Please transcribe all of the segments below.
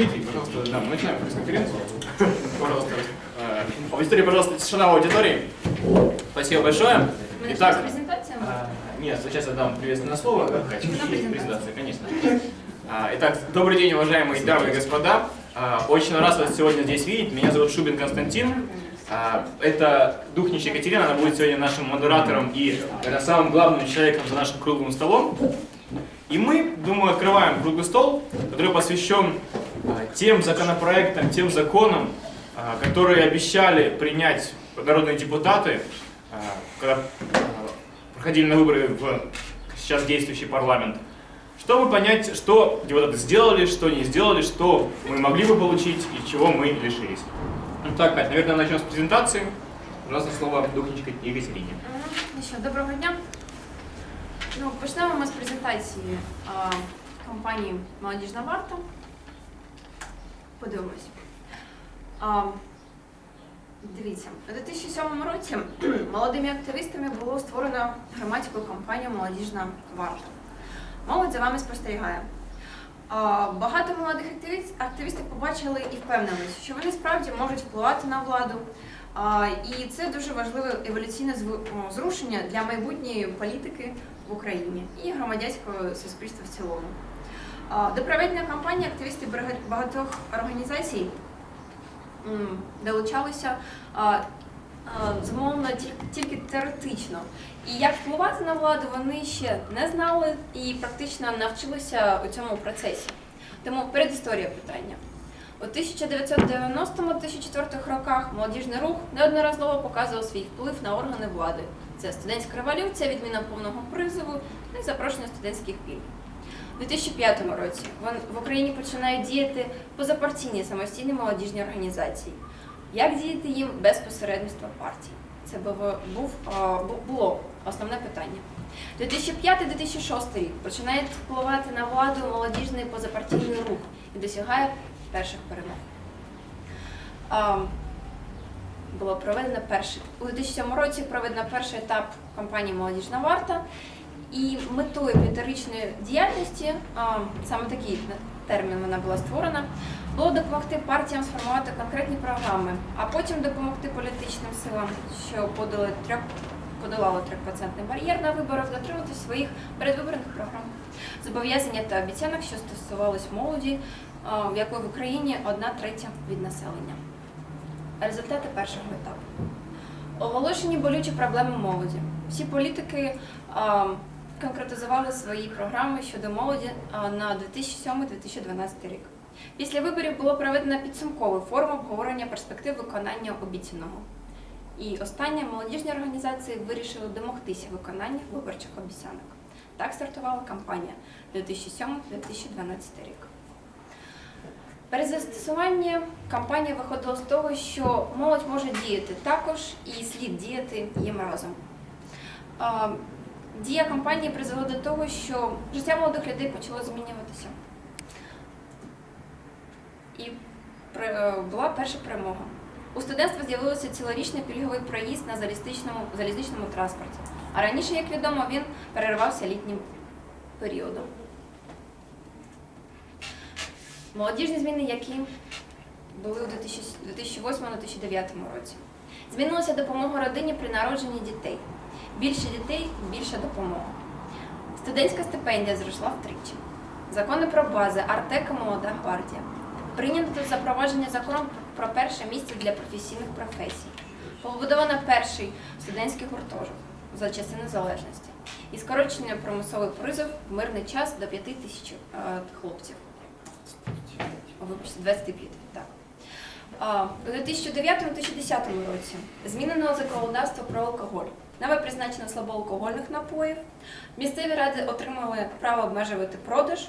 Дмитрий, пожалуйста, да, мы начинаем пресс-конференцию. Пожалуйста. Э, Аудитория, пожалуйста, тишина в аудитории. Спасибо большое. Мы Итак, а, нет, сейчас я дам приветственное слово. Презентация. конечно. А, Итак, добрый день, уважаемые дамы и господа. А, Очень рад вас сегодня здесь видеть. Меня зовут Шубин Константин. Это Духнич Екатерина, она будет сегодня нашим модератором и самым главным человеком за нашим круглым столом. И мы, думаю, открываем круглый стол, который посвящен тем законопроектам, тем законам, а, которые обещали принять народные депутаты, а, когда а, проходили на выборы в сейчас действующий парламент, чтобы понять, что депутаты сделали, что не сделали, что мы могли бы получить і чего мы лишились. Ну так, Кать, наверное, начнем с презентации. Пожалуйста, слово Духничка Екатерине. Ну що, доброго дня. Ну, почнемо ми з презентації а, компанії Молодіжна варта. Подивимось. А, дивіться, у 2007 році молодими активістами було створено громадську компанію Молодіжна варта. Молодь за вами спостерігає. Багато молодих активістів побачили і впевнились, що вони справді можуть впливати на владу. І це дуже важливе еволюційне зрушення для майбутньої політики в Україні і громадянського суспільства в цілому. А, До проведення кампанії активісти багатьох організацій долучалися зумовно тільки теоретично. І як впливати на владу вони ще не знали і практично навчилися у цьому процесі. Тому передісторія питання. У 1990-2004 роках молодіжний рух неодноразово показував свій вплив на органи влади. Це студентська революція, відміна повного призову ну і запрошення студентських пільг. У 2005 році в Україні починають діяти позапартійні самостійні молодіжні організації. Як діяти їм без посередництва партій? Це був, було основне питання. 2005-2006 рік починає впливати на владу молодіжний позапартійний рух і досягає перших перемог. Було проведено перший у 2007 році проведено перший етап кампанії Молодіжна варта. І метою п'ятирічної діяльності, саме такий термін вона була створена, було допомогти партіям сформувати конкретні програми, а потім допомогти політичним силам, що подали трьох подолало 3% бар'єр на виборах, дотриматися своїх передвиборних програм, зобов'язання та обіцянок, що стосувались молоді, в якої в Україні одна третя від населення. Результати першого етапу. Оголошені болючі проблеми молоді. Всі політики конкретизували свої програми щодо молоді на 2007-2012 рік. Після виборів було проведено підсумковий форум обговорення перспектив виконання обіцяного. І останнє молодіжні організації вирішили домогтися виконання виборчих обіцянок. Так стартувала кампанія 2007-2012 рік. Перед застосуванням кампанія виходила з того, що молодь може діяти також і слід діяти їм разом. Дія кампанії призвела до того, що життя молодих людей почало змінюватися. І е, була перша перемога. У студентства з'явився цілорічний пільговий проїзд на залізничному, залізничному транспорті. А раніше, як відомо, він перервався літнім періодом. Молодіжні зміни, які були у 2008-2009 році. Змінилася допомога родині при народженні дітей. Більше дітей більша допомога. Студентська стипендія зросла втричі. Закони про бази, Артека, Молода гвардія. Прийнято запровадження закону про перше місце для професійних професій. Побудовано перший студентський гуртожиток за часи незалежності. І скорочення примусовий призов в мирний час до 5 тисяч е, хлопців. Вибачте, 25, так. А, У 2009-2010 році змінено законодавство про алкоголь. Нове призначено слабоалкогольних напоїв. Місцеві ради отримали право обмежувати продаж.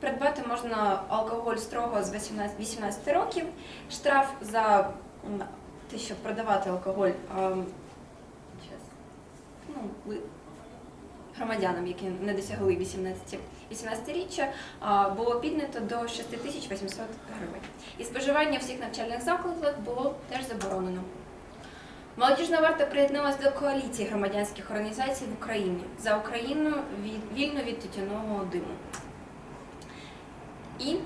Придбати можна алкоголь строго з 18, 18 років. Штраф за те, щоб продавати алкоголь а, ну, громадянам, які не досягли 18 18-річчя, а, було піднято до 6800 гривень. І споживання всіх навчальних закладах було теж заборонено. Молодіжна варта приєдналася до коаліції громадянських організацій в Україні за Україну від, вільну від тютюнового диму. І е,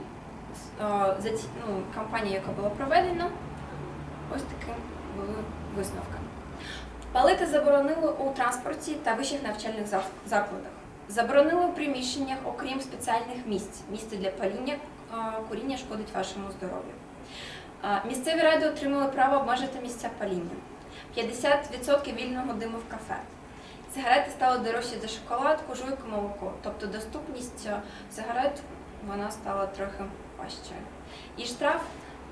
за ці, ну, кампанію, яка була проведена, ось таким були висновки. Палити заборонили у транспорті та вищих навчальних закладах. Заборонили у приміщеннях, окрім спеціальних місць. Місце для паління е, куріння шкодить вашому здоров'ю. Е, Місцеві ради отримали право обмежити місця паління. 50% вільного диму в кафе. Сигарети стали дорожчі за шоколадку, жуйку, молоко. Тобто доступність е, сигарет вона стала трохи важчою. І штраф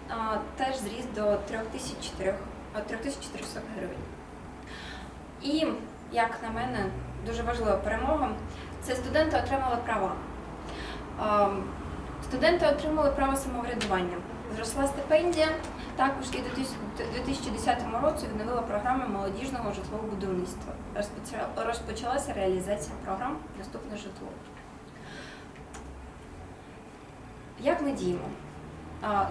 а, теж зріс до 3400 а, 3400 гривень. І, як на мене, дуже важлива перемога це студенти отримали права. А, Студенти отримали право самоврядування. Зросла стипендія. Також і у 2010 році відновила програма молодіжного житлового будівництва. Розпочалася реалізація програм Доступне житло. Як ми діємо?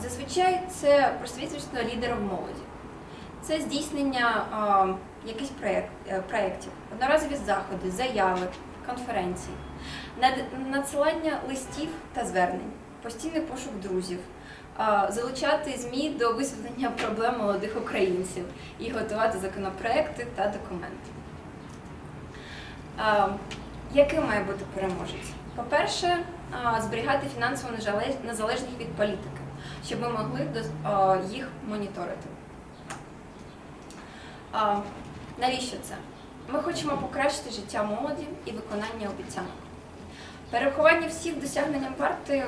Зазвичай це просвітництво лідерів молоді. Це здійснення якихось е, проєктів, одноразові заходи, заяви, конференції, надсилання листів та звернень, постійний пошук друзів, залучати ЗМІ до висвітлення проблем молодих українців і готувати законопроекти та документи. Яким має бути переможець? По-перше, зберігати фінансову незалеж- незалежність від політики, щоб ми могли їх моніторити. Навіщо це? Ми хочемо покращити життя молоді і виконання обіцянок. Перерахування всіх досягнень варти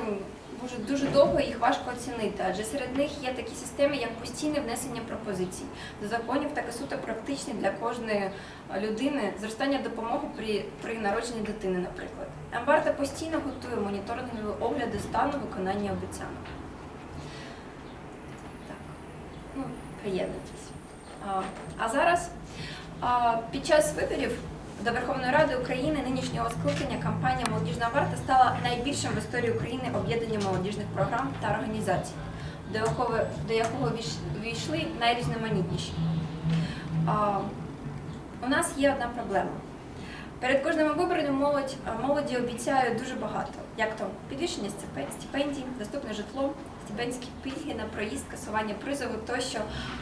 може дуже довго і їх важко оцінити, адже серед них є такі системи, як постійне внесення пропозицій до законів та суто практичні для кожної е, людини зростання допомоги при, при народженні дитини, наприклад. Амбарта постійно готує моніторингові огляди стану виконання обіцянок. Так, ну, приєднуйтесь. А, а зараз а, під час виборів до Верховної Ради України нинішнього скликання кампанія Молодіжна варта стала найбільшим в історії України об'єднанням молодіжних програм та організацій, до якого, до якого війшли найрізноманітніші. А, у нас є одна проблема. Перед кожним вибором молодь, молоді обіцяють дуже багато, як то підвищення стипендій, доступне житло, стипендські пільги на проїзд, касування призову тощо.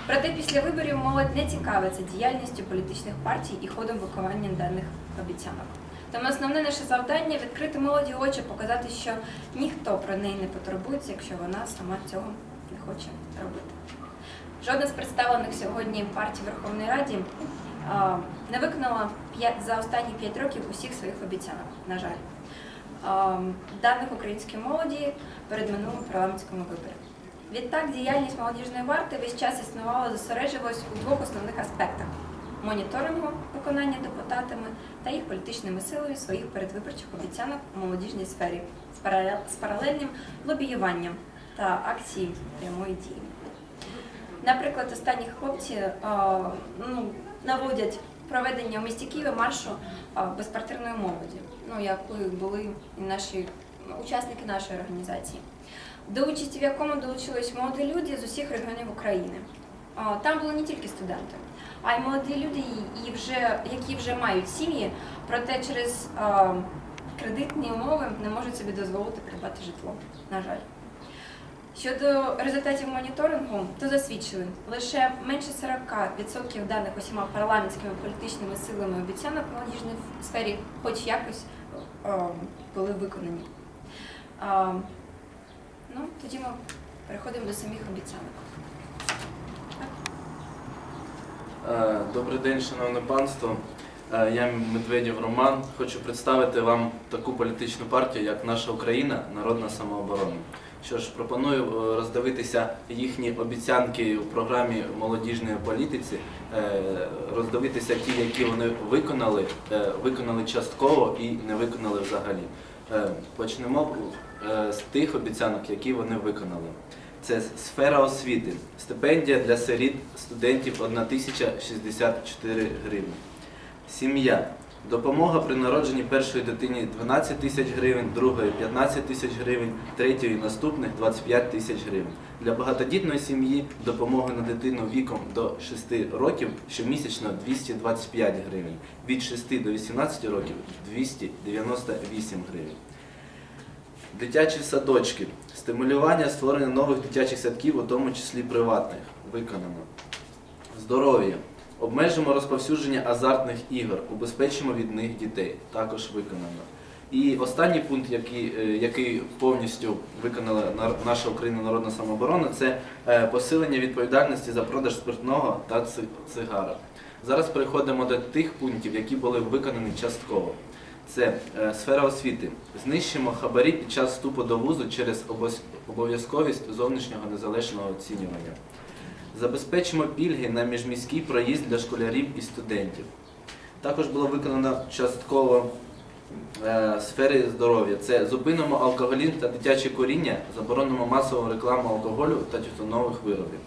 Проте після виборів молодь не цікавиться діяльністю політичних партій і ходом виконання даних обіцянок. Тому основне наше завдання відкрити молоді очі, показати, що ніхто про неї не потурбується, якщо вона сама цього не хоче робити. Жодна з представлених сьогодні партій Верховної Раді не виконала за останні п'ять років усіх своїх обіцянок, на жаль. А, Даних українській молоді перед минулим парламентськими виборами. Відтак, діяльність молодіжної варти весь час існувала, зосереджувалась у двох основних аспектах: моніторингу виконання депутатами та їх політичними силою своїх передвиборчих обіцянок у молодіжній сфері з паралельним лобіюванням та акції прямої дії. Наприклад, останні хлопці е, ну, наводять проведення в місті Києві маршу е, молоді, ну, якою були і наші учасники нашої організації, до участі в якому долучились молоді люди з усіх регіонів України. Там були не тільки студенти, а й молоді люди, і- вже, які вже мають сім'ї, проте через кредитні умови не можуть собі дозволити придбати житло, на жаль. Щодо результатів моніторингу, то засвідчили, лише менше 40% даних усіма парламентськими політичними силами обіцянок в молодіжній сфері хоч якось е, були виконані. А, ну, тоді ми переходимо до самих обіцянок. Е, Добрий день, шановне панство. Е, Я Медведєв Роман. Хочу представити вам таку політичну партію, як наша Україна, Народна самооборона. Що ж, пропоную е, роздивитися їхні обіцянки у програмі молодіжної політиці, е, роздивитися ті, які вони виконали, е, виконали частково і не виконали взагалі. Почнемо з тих обіцянок, які вони виконали. Це сфера освіти. Стипендія для сиріт студентів 1064 гривні. Сім'я. Допомога при народженні першої дитині 12 тисяч гривень, другої 15 тисяч гривень, третьої наступних 25 тисяч гривень. Для багатодітної сім'ї допомога на дитину віком до 6 років щомісячно 225 гривень, від 6 до 18 років 298 гривень. Дитячі садочки. Стимулювання створення нових дитячих садків, у тому числі приватних, виконано. Здоров'я. Обмежимо розповсюдження азартних ігор, убезпечимо від них дітей. Також виконано. І останній пункт, який, е, який повністю виконала наша Україна народна самооборона, це е, посилення відповідальності за продаж спиртного та ци- цигарок. Зараз переходимо до тих пунктів, які були виконані частково. Це е, сфера освіти. Знищимо хабарі під час вступу до вузу через обов'язковість зовнішнього незалежного оцінювання. Забезпечимо пільги на міжміський проїзд для школярів і студентів. Також було виконано частково е, сфери здоров'я. Це зупинимо алкоголізм та дитяче коріння, заборонимо масову рекламу алкоголю та тютюнових виробів.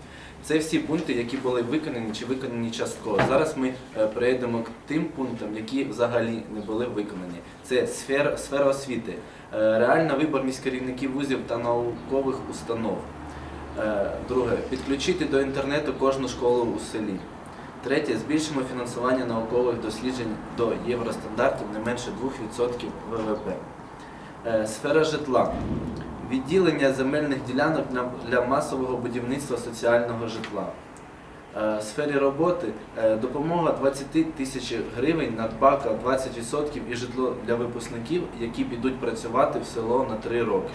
Це всі пункти, які були виконані чи виконані частково. Зараз ми е, перейдемо к тим пунктам, які взагалі не були виконані. Це сфера, сфера освіти, е, реальна виборність керівників вузів та наукових установ. Е, Друге, підключити до інтернету кожну школу у селі. Третє, збільшимо фінансування наукових досліджень до євростандартів не менше 2% ВВП. Е, Сфера житла. Відділення земельних ділянок для- масового будівництва соціального житла. Е, Сфері роботи допомога 20 тисяч гривень, надбавка 20% і житло для випускників, які підуть працювати в село на 3 роки.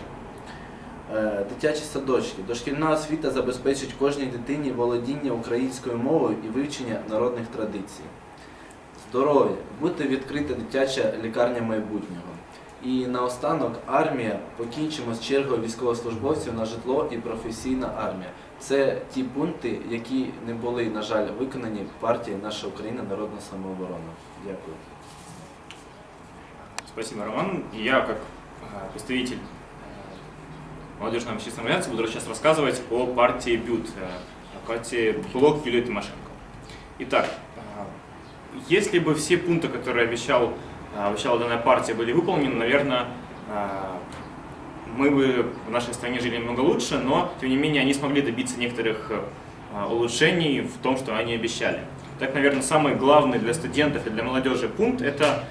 Е, Дитячі садочки. Дошкільна освіта забезпечить кожній дитині володіння українською мовою і вивчення народних традицій. Здоров'я. Бути відкрита дитяча лікарня майбутнього. І наостанок армія. Покінчимо з чергою військовослужбовців на житло і професійна армія. Це ті пункти, які не були, на жаль, виконані партією Наша Україна Народна самооборона. Дякую. Спасибо, Роман. Я, как э, представитель молодежной общественной организации, буду сейчас рассказывать о партии БЮТ, э, о партии Блок Юлии Тимошенко. Итак, э, если бы все пункты, которые обещал, э, обещала данная партия, были выполнены, наверное, мы бы в нашей стране жили немного лучше, но, тем не менее, они смогли добиться некоторых улучшений в том, что они обещали. Так, наверное, самый главный для студентов и для молодежи пункт – это,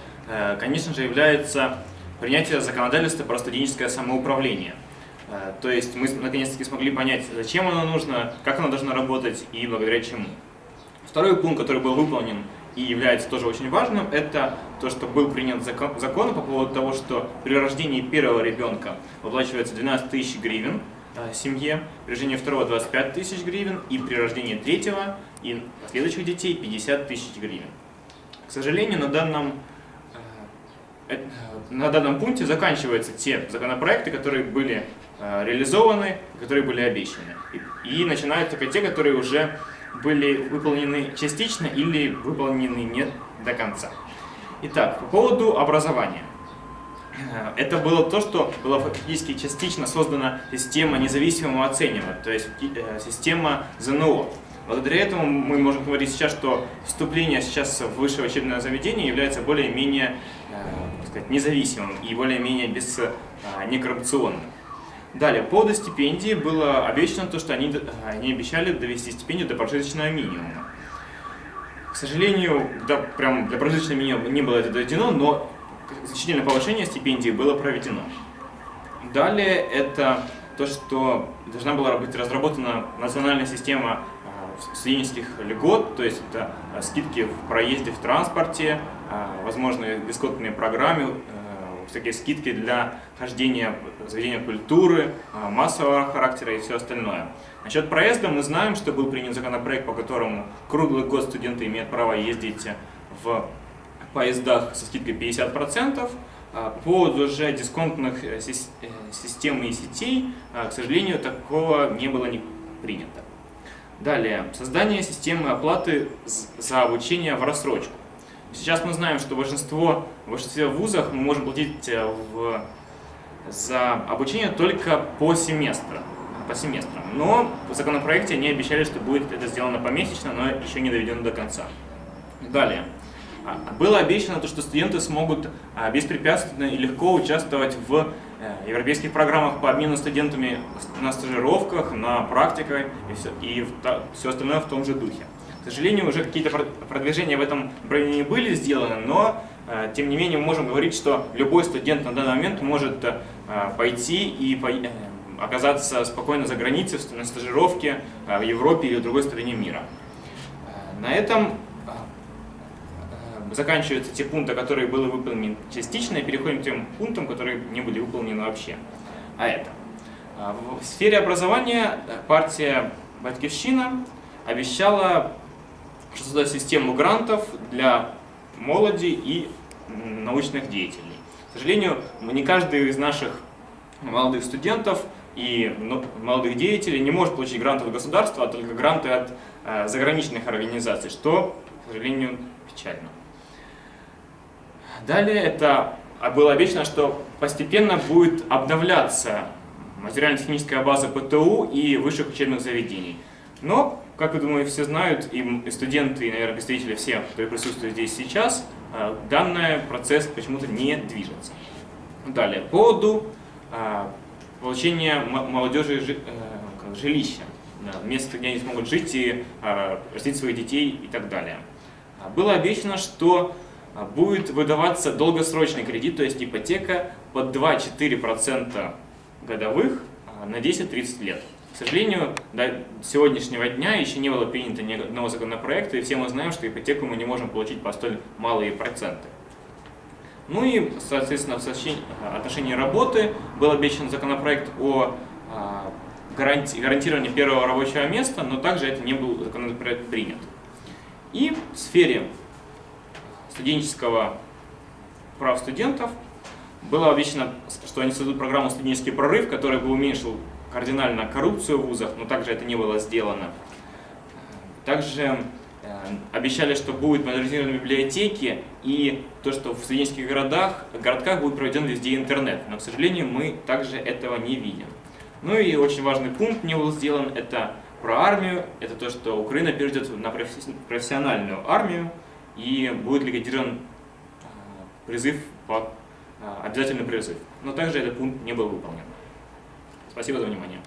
конечно же, является принятие законодательства про студенческое самоуправление. Э, То есть мы наконец-таки смогли понять, зачем оно нужно, как оно должно работать и благодаря чему. Второй пункт, который был выполнен и является тоже очень важным, это то, что был принят закон, закон по поводу того, что при рождении первого ребенка выплачивается 12 тысяч гривен э, семье, при рождении второго 25 тысяч гривен и при рождении третьего и следующих детей 50 тысяч гривен. К сожалению, на данном, на данном пункте заканчиваются те законопроекты, которые были э, реализованы, которые были обещаны. И, и начинаются только те, которые уже были выполнены частично или выполнены не до конца. Итак, по поводу образования. Э, Это было то, что была фактически частично создана система независимого оценивания, то есть э, система ЗНО. Благодаря этому мы можем говорить сейчас, что вступление сейчас в высшее учебное заведение является более-менее э, сказать, независимым и более-менее без, э, некоррупционным. Далее, по поводу стипендии было обещано то, что они, д- они обещали довести стипендию до прожиточного минимума. К сожалению, да, прям для прожиточного минимума не было это доведено, но значительное повышение стипендии было проведено. Далее это то, что должна была быть разработана национальная система студенческих льгот, то есть это а, скидки в проезде в транспорте, а, возможные дисконтные программы, а, всякие скидки для хождения заведения культуры, массового характера и все остальное. Насчет проезда мы знаем, что был принят законопроект, по которому круглый год студенты имеют право ездить в поездах со скидкой 50%. А По поводу же дисконтных э, сис- э, систем и сетей, к сожалению, такого не было не принято. Далее, создание системы оплаты за обучение в рассрочку. Сейчас мы знаем, что большинство, в большинстве вузах мы можем платить э, в, за обучение только по семестру. По семестрам. Но в законопроекте они обещали, что будет это сделано помесячно, но еще не доведено до конца. Далее. А, Было обещано то, что студенты смогут а, беспрепятственно и легко участвовать в э, европейских программах по обмену студентами на стажировках, на практиках и все, и все остальное в том же духе. К сожалению, уже какие-то про- продвижения в этом направлении были сделаны, но э, тем не менее мы можем говорить, что любой студент на данный момент может э, пойти и оказаться спокойно за границей, на стажировке в Европе или в другой стране мира. На этом заканчиваются те пункты, которые были выполнены частично, и переходим к тем пунктам, которые не были выполнены вообще. А это. э, В сфере образования э, партия Батькивщина обещала создать систему грантов для молоди и научных деятелей. К сожалению, не каждый из наших молодых студентов и ну, молодых деятелей не может получить гранты от государства, а только гранты от э, заграничных организаций, что, к сожалению, печально. Далее это было обещано, что постепенно будет обновляться материально-техническая база ПТУ и высших учебных заведений. Но, как я думаю, все знают, и студенты, и, наверное, представители все, которые присутствуют здесь сейчас, э, данный процесс почему-то не движется. Далее, по поводу э, получения молодежи жи- э, жилища, места, где они смогут жить и растить своих детей и так далее. Было обещано, что будет выдаваться долгосрочный кредит, то есть ипотека под 2-4% годовых а, на 10-30 лет. К сожалению, до сегодняшнего дня еще не было принято ни одного законопроекта, и все мы знаем, что ипотеку мы не можем получить по столь малые проценты. Ну и, соответственно, в соотношении- отношении работы был обещан законопроект о а, гаранти- гарантировании первого рабочего места, но также это не был законопроект принят. И в сфере студенческого прав студентов было обещано, что они создадут программу «Студенческий прорыв», который бы уменьшил кардинально коррупцию в вузах, но также это не было сделано. Также э, обещали, что будут модернизированы библиотеки и то, что в студенческих городах, городках будет проведен везде интернет. Но, к сожалению, мы также этого не видим. Ну и очень важный пункт не был сделан, это про армию. Это то, что Украина перейдет на професси- профессиональную армию и будет ликвидирован э, призыв по э, обязательный призыв. Но также этот пункт не был выполнен. Спасибо за внимание.